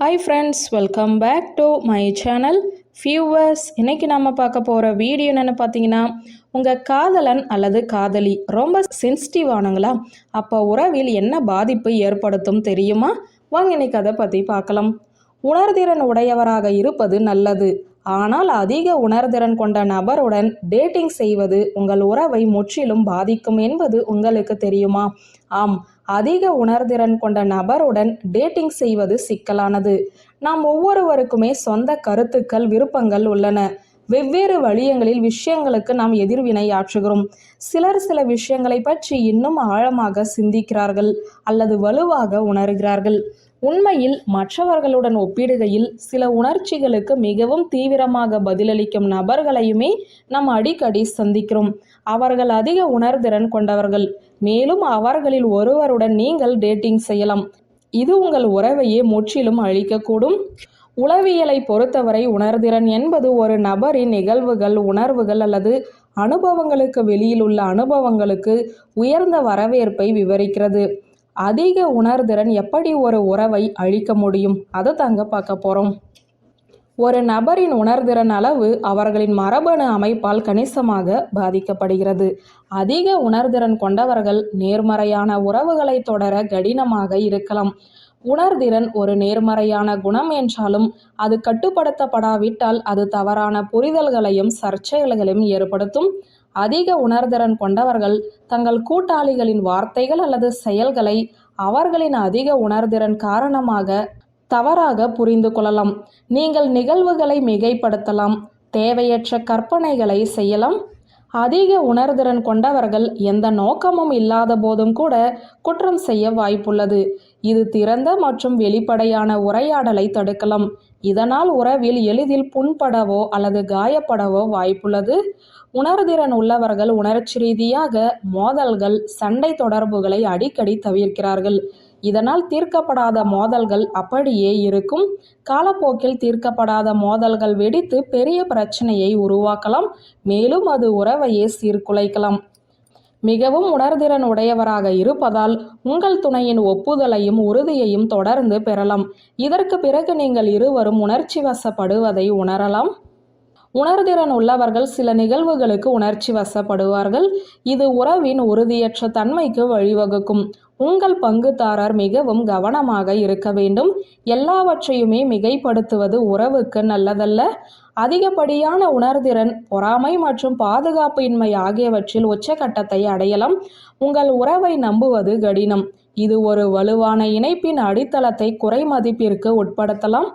Hi friends welcome back to my channel viewers இன்றைக்கி நம்ம பார்க்க போகிற வீடியோ என்னென்னு பார்த்தீங்கன்னா உங்கள் காதலன் அல்லது காதலி ரொம்ப சென்சிட்டிவானங்களா அப்போ உறவில் என்ன பாதிப்பு ஏற்படுத்தும் தெரியுமா? வாங்க இன்னைக்கு அதை பற்றி பார்க்கலாம். உணர்திறன் உடையவராக இருப்பது நல்லது. ஆனால் அதிக உணர்திறன் கொண்ட நபருடன் டேட்டிங் செய்வது உங்கள் உறவை முற்றிலும் பாதிக்கும் என்பது உங்களுக்கு தெரியுமா? ஆம் அதிக உணர்திறன் கொண்ட நபருடன் டேட்டிங் செய்வது சிக்கலானது. நாம் ஒவ்வொருவருக்குமே சொந்த கருத்துக்கள் விருப்பங்கள் உள்ளன. வெவ்வேறு வழியங்களில் விஷயங்களுக்கு நாம் எதிர்வினை ஆற்றுகிறோம். சிலர் சில விஷயங்களை பற்றி இன்னும் ஆழமாக சிந்திக்கிறார்கள் அல்லது வலுவாக உணர்கிறார்கள். உண்மையில் மற்றவர்களுடன் ஒப்பிடுகையில் சில உணர்ச்சிகளுக்கு மிகவும் தீவிரமாக பதிலளிக்கும் நபர்களையுமே நாம் அடிக்கடி சந்திக்கிறோம். அவர்கள் அதிக உணர்திறன் கொண்டவர்கள். மேலும் அவர்களில் ஒருவருடன் நீங்கள் டேட்டிங் செய்யலாம். இது உங்கள் உறவையே முற்றிலும் அழிக்கக்கூடும். உளவியலை பொறுத்தவரை உணர்திறன் என்பது ஒரு நபரின் நிகழ்வுகள் உணர்வுகள் அல்லது அனுபவங்களுக்கு வெளியில் உள்ள அனுபவங்களுக்கு உயர்ந்த வரவேற்பை விவரிக்கிறது. அதிக உணர்திறன் எப்படி ஒரு உறவை அழிக்க முடியும்? அதை தாங்க பார்க்க போகிறோம் ஒரு நபரின் உணர்திறன் அளவு அவர்களின் மரபணு அமைப்பால் கணிசமாக பாதிக்கப்படுகிறது. அதிக உணர்திறன் கொண்டவர்கள் நேர்மறையான உறவுகளை தொடர கடினமாக இருக்கலாம். உணர்திறன் ஒரு நேர்மறையான குணம் என்றாலும் அது கட்டுப்படுத்தப்படாவிட்டால் அது தவறான புரிதல்களையும் சர்ச்சைகளையும் ஏற்படுத்தும். அதிக உணர்திறன் கொண்டவர்கள் தங்கள் கூட்டாளிகளின் வார்த்தைகள் அல்லது செயல்களை அவர்களின் அதிக உணர்திறன் காரணமாக தவறாக புரிந்து கொள்ளலாம். நீங்கள் நிகழ்வுகளை மிகைப்படுத்தலாம். தேவையற்ற கற்பனைகளை செய்யலாம். அதிக உணர்திறன் கொண்டவர்கள் எந்த நோக்கமும் இல்லாத போதும் கூட குற்றம் செய்ய வாய்ப்புள்ளது. இது திறந்த மற்றும் வெளிப்படையான உரையாடலை தடுக்கலாம். இதனால் உறவில் எளிதில் புண்படவோ அல்லது காயப்படவோ வாய்ப்புள்ளது. உணர்திறன் உள்ளவர்கள் உணர்ச்சி ரீதியாக மோதல்கள் சண்டை தொடர்புகளை அடிக்கடி தவிர்க்கிறார்கள். இதனால் தீர்க்கப்படாத மோதல்கள் அப்படியே இருக்கும். காலப்போக்கில் தீர்க்கப்படாத மோதல்கள் வெடித்து பெரிய பிரச்சனையை உருவாக்கலாம். மேலும் அது உறவையே சீர்குலைக்கலாம். மிகவும் உணர்திறன் உடையவராக இருப்பதால் உங்கள் துணையின் ஒப்புதலையும் உறுதியையும் தொடர்ந்து பெறலாம். இதற்கு பிறகு நீங்கள் இருவரும் உணர்ச்சி வசப்படுவதை உணரலாம். உணர்திறன் உள்ளவர்கள் சில நிகழ்வுகளுக்கு உணர்ச்சி வசப்படுவார்கள். இது உறவின் உறுதியற்ற தன்மைக்கு வழிவகுக்கும். உங்கள் பங்குதாரர் மிகவும் கவனமாக இருக்க வேண்டும். எல்லாவற்றையுமே மிகைப்படுத்துவது உறவுக்கு நல்லதல்ல. அதிகப்படியான உணர்திறன் பொறாமை மற்றும் பாதுகாப்பு இன்மை ஆகியவற்றில் உச்சகட்டத்தை அடையலாம். உங்கள் உறவை நம்புவது கடினம். இது ஒரு வலுவான இணைப்பின் அடித்தளத்தை குறைமதிப்பிற்கு உட்படுத்தலாம்.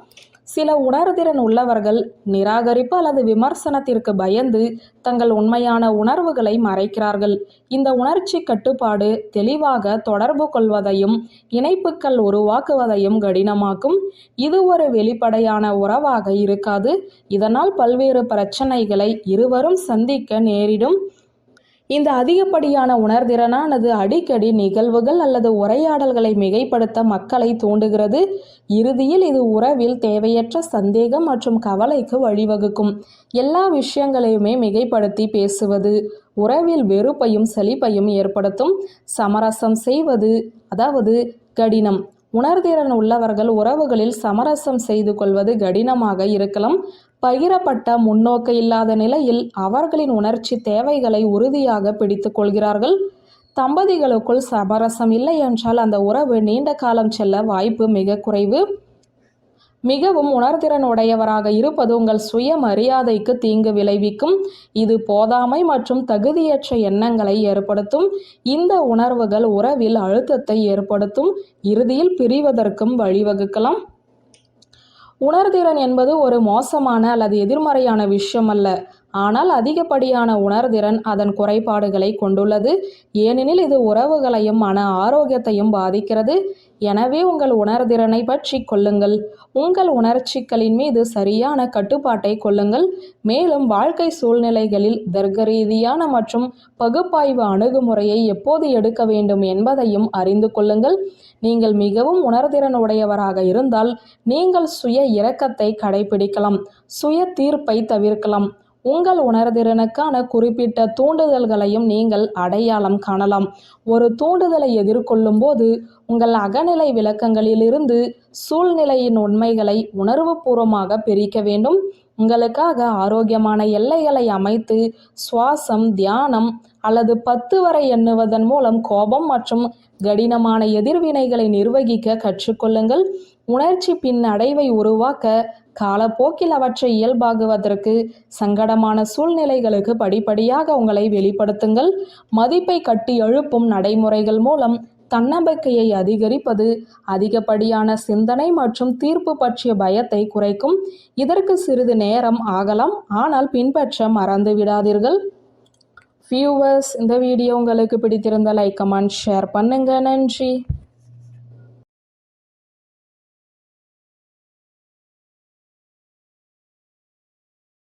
சில உணர்திறன் உள்ளவர்கள் நிராகரிப்பு அல்லது விமர்சனத்திற்கு பயந்து தங்கள் உண்மையான உணர்வுகளை மறைக்கிறார்கள். இந்த உணர்ச்சி கட்டுப்பாடு தெளிவாக தொடர்பு கொள்வதையும் இணைப்புகள் உருவாக்குவதையும் கடினமாக்கும். இது ஒரு வெளிப்படையான உறவாக இருக்காது. இதனால் பல்வேறு பிரச்சனைகளை இருவரும் சந்திக்க நேரிடும். இந்த அதிகப்படியான உணர்திறனானது அடிக்கடி நிகழ்வுகள் அல்லது உரையாடல்களை மிகைப்படுத்த மக்களை தூண்டுகிறது. இறுதியில் இது உறவில் தேவையற்ற சந்தேகம் மற்றும் கவலைக்கு வழிவகுக்கும். எல்லா விஷயங்களையுமே மிகைப்படுத்தி பேசுவது உறவில் வெறுப்பையும் செழிப்பையும் ஏற்படுத்தும். சமரசம் செய்வது அதாவது கடினம். உணர்திறன் உள்ளவர்கள் உறவுகளில் சமரசம் செய்து கொள்வது கடினமாக இருக்கலாம். பகிரப்பட்ட முன்னோக்கு இல்லாத நிலையில் அவர்களின் உணர்ச்சி தேவைகளை உறுதியாக பிடித்து கொள்கிறார்கள். தம்பதிகளுக்குள் சமரசம் இல்லை என்றால் அந்த உறவு நீண்ட காலம் செல்ல வாய்ப்பு மிக குறைவு. மிகவும் உணர்திறன் உடையவராக இருப்பது உங்கள் சுய மரியாதைக்கு தீங்கு விளைவிக்கும். இது போதாமை மற்றும் தகுதியற்ற எண்ணங்களை ஏற்படுத்தும். இந்த உணர்வுகள் உறவில் அழுத்தத்தை ஏற்படுத்தும். இறுதியில் பிரிவதற்கும் வழிவகுக்கலாம். உணர்திறன் என்பது ஒரு மோசமான அல்லது எதிர்மறையான விஷயம் அல்ல. ஆனால் அதிகப்படியான உணர்திறன் அதன் குறைபாடுகளை கொண்டுள்ளது. ஏனெனில் இது உறவுகளையும் மன ஆரோக்கியத்தையும் பாதிக்கிறது. எனவே உங்கள் உணர்திறனை பற்றி கொள்ளுங்கள். உங்கள் உணர்ச்சிகளின் மீது சரியான கட்டுப்பாட்டை கொள்ளுங்கள். மேலும் வாழ்க்கை சூழ்நிலைகளில் தர்க்க ரீதியான மற்றும் பகுப்பாய்வு அணுகுமுறையை எப்போது எடுக்க வேண்டும் என்பதையும் அறிந்து கொள்ளுங்கள். நீங்கள் மிகவும் உணர்திறன் உடையவராக இருந்தால் நீங்கள் சுய இரக்கத்தை கடைபிடிக்கலாம். சுய தீர்ப்பை தவிர்க்கலாம். உங்கள் உணர்திறனுக்கான குறிப்பிட்ட தூண்டுதல்களையும் நீங்கள் அடையாளம் காணலாம். ஒரு தூண்டுதலை எதிர்கொள்ளும் போது உங்கள் அகநிலை விளக்கங்களிலிருந்து சூழ்நிலையின் உண்மைகளை உணர்வுபூர்வமாக பிரிக்க வேண்டும். உங்களுக்காக ஆரோக்கியமான எல்லைகளை அமைத்து சுவாசம் தியானம் அல்லது பத்து வரை எண்ணுவதன் மூலம் கோபம் மற்றும் கடினமான எதிர்வினைகளை நிர்வகிக்க கற்றுக்கொள்ளுங்கள். உணர்ச்சி பின்னடைவை உருவாக்க காலப்போக்கில் அவற்றை இயல்பாகுவதற்கு சங்கடமான சூழ்நிலைகளுக்கு படிப்படியாக உங்களை வெளிப்படுத்துங்கள். மதிப்பை கட்டி எழுப்பும் நடைமுறைகள் மூலம் தன்னம்பிக்கையை அதிகரிப்பது அதிகப்படியான சிந்தனை மற்றும் தீர்ப்பு பற்றிய பயத்தை குறைக்கும். இதற்கு சிறிது நேரம் ஆகலாம். ஆனால் பின்பற்ற மறந்து விடாதீர்கள். வியூவர்ஸ் இந்த வீடியோ உங்களுக்கு பிடித்திருந்த லைக் கமெண்ட் ஷேர் பண்ணுங்க. நன்றி.